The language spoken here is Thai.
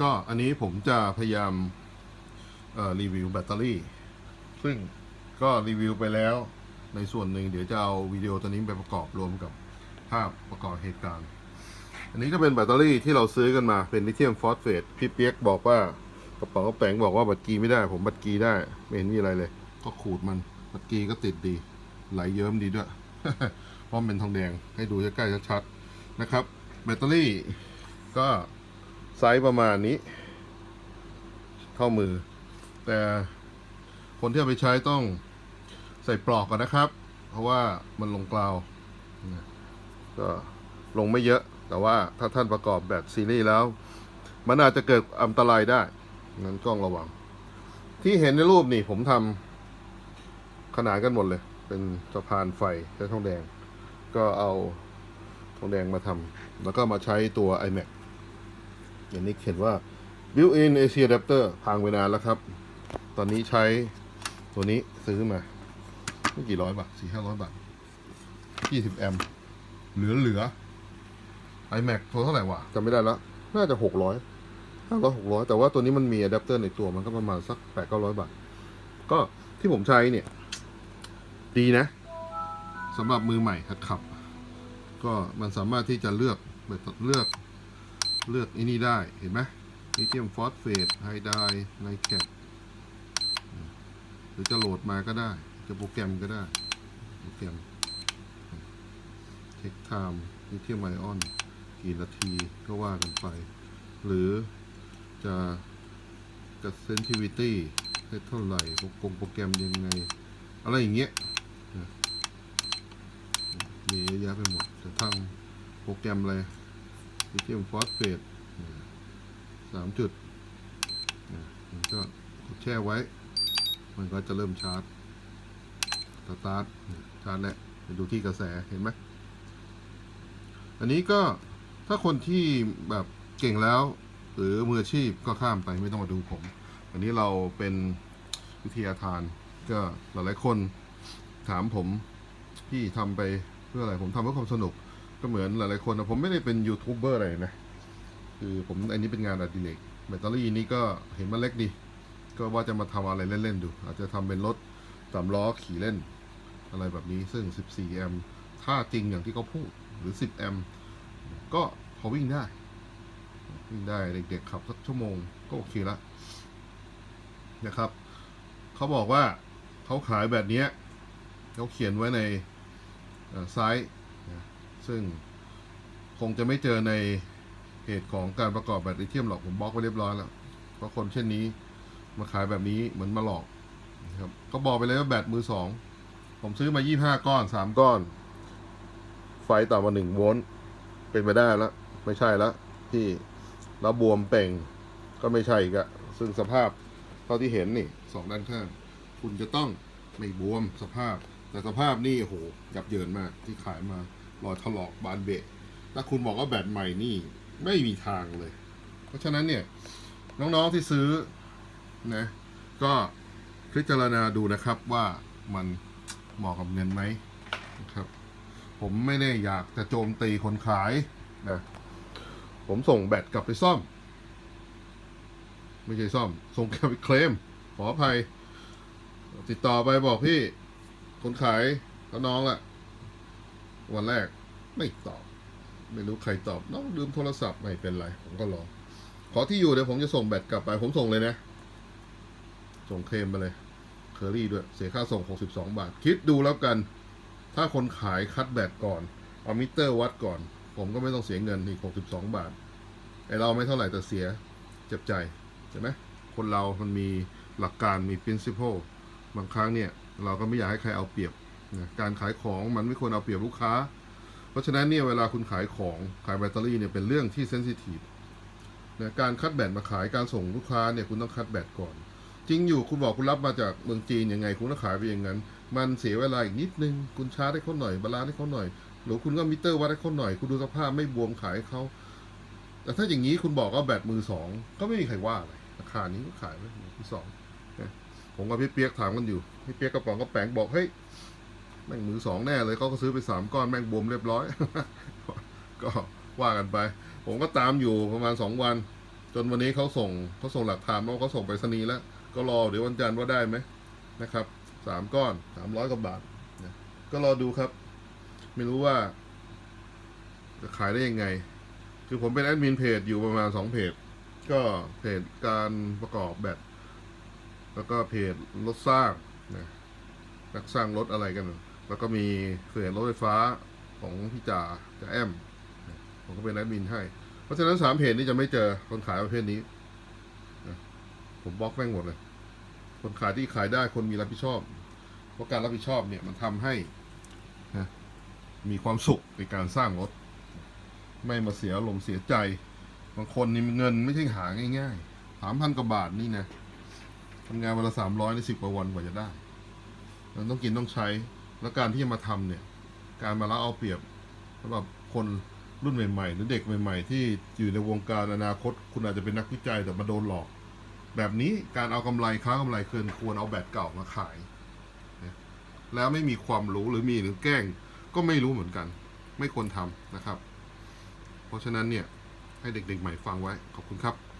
ก็อันนี้ผมจะพยายามรีวิวแบตเตอรี่ ซึ่งก็รีวิวไปแล้วในส่วนหนึ่งเดี๋ยวจะเอาวิดีโอตัวนี้ไปประกอบรวมกับภาพประกอบเหตุการณ์ อันนี้ก็เป็นแบตเตอรี่ที่เราซื้อกันมาเป็นลิเธียมฟอสเฟตพี่เปียกบอกว่ากระเป๋ากระแปงบอกว่าบัตรกีไม่ได้ ผมบัตรกีได้ ไม่เห็นมีอะไรเลย ก็ขูดมันบัตรกีก็ติดดี ไหลเยิ้มดีด้วย เพราะมันเป็นทองแดงให้ดูใกล้ๆชัดๆนะครับ แบตเตอรี่ก็ ไซส์ประมาณนี้ เท่ามือ แต่คนที่เอาไปใช้ต้องใส่ปลอกก่อนนะครับ เพราะว่ามันลงกลาวก็ลงไม่เยอะ แต่ว่าถ้าท่านประกอบแบบซีรีส์แล้ว มันอาจจะเกิดอันตรายได้งั้นต้องระวัง ที่เห็นในรูปนี่ผมทำขนานกันหมดเลย เป็นสะพานไฟใช้ทองแดง ก็เอาทองแดงมาทำแล้วก็มาใช้ตัว iMac อย่างนี้เขียนว่า built-in AC adapter พังไปนานแล้วครับ ตอนนี้ใช้ตัวนี้ซื้อมาไม่กี่ร้อยบาทสี่ห้าร้อยบาทยี่สิบแอมป์เหลือเหลือ iMac ตัวเท่าไหร่วะจำไม่ได้แล้ว น่าจะหกร้อยห้าร้อยหกร้อยแต่ว่าตัวนี้มันมีอะแดปเตอร์ในตัวมันก็ประมาณสักแปดเก้าร้อยบาท ก็ที่ผมใช้เนี่ย ดีนะสำหรับมือใหม่หัดขับ ก็มันสามารถที่จะเลือกเลือก เลือกไอ้นี่ได้เห็นไหมลิเธียมฟอสเฟตไฮไดไนแคปหรือจะโหลดมาก็ได้ จะโปรแกรมก็ได้โปรแกรมเทคไทม์ลิเธียมไอออนกี่นาทีก็ว่ากันไป หรือจะจะเซนซิวิตี้ได้เท่าไหร่โปรกงโปรแกรมยังไง อะไรอย่างเงี้ยมีเยอะแยะไปหมดแต่ทางโปรแกรมอะไร ลิเธียมฟอสเฟตสามจุดมันก็กดแช่ไว้ มันก็จะเริ่มชาร์จสตาร์ทชาร์จแล้วไปดูที่กระแสเห็นไหมอันนี้ก็ถ้าคนที่แบบเก่งแล้ว หรือมืออาชีพก็ข้ามไปไม่ต้องมาดูผมอันนี้เราเป็นวิทยาทาน ก็หลายๆคนถามผมพี่ทำไปเพื่ออะไรผมทำเพื่อความสนุก ก็เหมือนหลายๆคนนะผมไม่ได้เป็นยูทูบเบอร์อะไรนะ คือผมอันนี้เป็นงานอดิเรกแบตเตอรี่นี้ก็เห็นมันเล็กดี ก็ว่าจะมาทำอะไรเล่น ๆ ดู อาจจะทำเป็นรถสามล้อขี่เล่น อะไรแบบนี้ซึ่ง 14 แอมป์ถ้าจริงอย่างที่เขาพูดหรือ 10 แอมป์ก็พอวิ่งได้ วิ่งได้เด็กๆขับสักชั่วโมงก็โอเคละนะครับ เขาบอกว่าเขาขายแบบนี้เขาเขียนไว้ในไซต์ ซึ่งคงจะไม่เจอในเพจของการประกอบแบตลิเธียมหรอกผมบล็อกไว้เรียบร้อยแล้วเพราะคนเช่นนี้มาขายแบบนี้เหมือนมาหลอกนะครับก็บอกไปเลยว่าแบตมือสองผมซื้อมา25ก้อน3ก้อน ไฟต่ำกว่า1โวลต์เป็นไปได้แล้วไม่ใช่แล้วที่แล้วบวมเป่งก็ไม่ใช่อีกอะซึ่งสภาพเท่าที่เห็นนี่สองด้านข้าง คุณจะต้องไม่บวมสภาพ แต่สภาพนี่โอ้โหยับเยินมากที่ขายมา รอยถลอกบานเบะถ้าคุณบอกว่าแบตใหม่นี่ไม่มีทางเลย เพราะฉะนั้นเนี่ยน้องๆที่ซื้อนะก็พิจารณาดูนะครับว่ามันเหมาะกับเงินไหมนะครับ ผมไม่ได้อยากจะโจมตีคนขายนะผมส่งแบตกลับไปซ่อม ไม่ใช่ซ่อม ส่งกลับไปเคลม ขออภัย ติดต่อไปบอกพี่ คนขายก็น้องละ วันแรกไม่ตอบ ไม่รู้ใครตอบน้องลืมโทรศัพท์ไม่เป็นไร ผมก็รอ ขอที่อยู่เดี๋ยวผมจะส่งแบตกลับไป ผมส่งเลยนะ ส่งเคลมไปเลย เคอรี่ด้วย เสียค่าส่ง 62 บาท คิดดูแล้วกัน ถ้าคนขายคัดแบตก่อน เอามิเตอร์วัดก่อน ผมก็ไม่ต้องเสียเงินอีก 62 บาท ไอเราไม่เท่าไหร่แต่เสีย เจ็บใจใช่ไหมคนเรามันมีหลักการมี principle บางครั้งเนี่ย เราก็ไม่อยากให้ใครเอาเปรียบ การขายของมันไม่ควรเอาเปรียบลูกค้า เพราะฉะนั้นเนี่ยเวลาคุณขายของขายแบตเตอรี่เนี่ยเป็นเรื่องที่เซนซิทีฟนะการคัดแบตมาขายการส่งลูกค้าเนี่ยคุณต้องคัดแบตก่อน จริงอยู่คุณบอกคุณรับมาจากเมืองจีนยังไง คุณต้องขายไปอย่างนั้น มันเสียเวลาอีกนิดนึง คุณชาร์จให้เขาหน่อยบาลานซ์ให้เขาหน่อย หรือคุณก็มิเตอร์วัดให้เขาหน่อย คุณดูสภาพไม่บวมขายเขาแต่ถ้าอย่างนี้คุณบอกว่าแบตมือสองก็ไม่มีใครว่าอะไรราคานี้ก็ขายไปมือสองผมกับพี่เปียกถามกันอยู่พี่เปียกกระป๋องกระแปงบอกเฮ้ย แม่งมือสองแน่เลยเขาก็ซื้อไปสามก้อนแม่งบวมเรียบร้อย ก็ว่ากันไป ผมก็ตามอยู่ประมาณสองวัน จนวันนี้เขาส่งเขาส่งหลักฐานว่าเขาส่งไปรษณีย์แล้ว ก็รอเดี๋ยววันจันทร์ว่าได้ไหมนะครับสามก้อนสามร้อยกว่าบาทก็รอดูครับ ไม่รู้ว่า จะขายได้ยังไง คือผมเป็นแอดมินเพจอยู่ประมาณสองเพจ ก็เพจการประกอบแบตแล้วก็เพจรถสร้างนะนักสร้างรถอะไรกัน แล้วก็มีเพจรถไฟฟ้าของพี่จ่าจ่าแอม ผมก็เป็นแอดมินให้ เพราะฉะนั้นสามเพจนี้จะไม่เจอคนขายประเภทนี้ ผมบล็อกแม่งหมดเลย คนขายที่ขายได้คนมีรับผิดชอบ เพราะการรับผิดชอบเนี่ยมันทำให้นะมีความสุขในการสร้างรถ ไม่มาเสียลมณ์เสียใจ บางคนนี่เงินไม่ใช่หาง่ายๆสามพันกว่าบาทนี่นะทำงานวันละสามร้อยในสิบกว่าวันกว่าจะได้ มันต้องกินต้องใช้ แล้วการที่จะมาทำเนี่ย การมาละเอาเปรียบสำหรับคนรุ่นใหม่ๆ หรือเด็กใหม่ ๆ ที่อยู่ในวงการอนาคต คุณอาจจะเป็นนักวิจัยแต่มาโดนหลอก แบบนี้การเอากำไรค้ากำไรเกินควรเอาแบตเก่ามาขาย แล้วไม่มีความรู้หรือมีหรือแกล้ง ก็ไม่รู้เหมือนกัน ไม่ควรทำนะครับ เพราะฉะนั้นเนี่ยให้เด็กๆใหม่ฟังไว้ขอบคุณครับ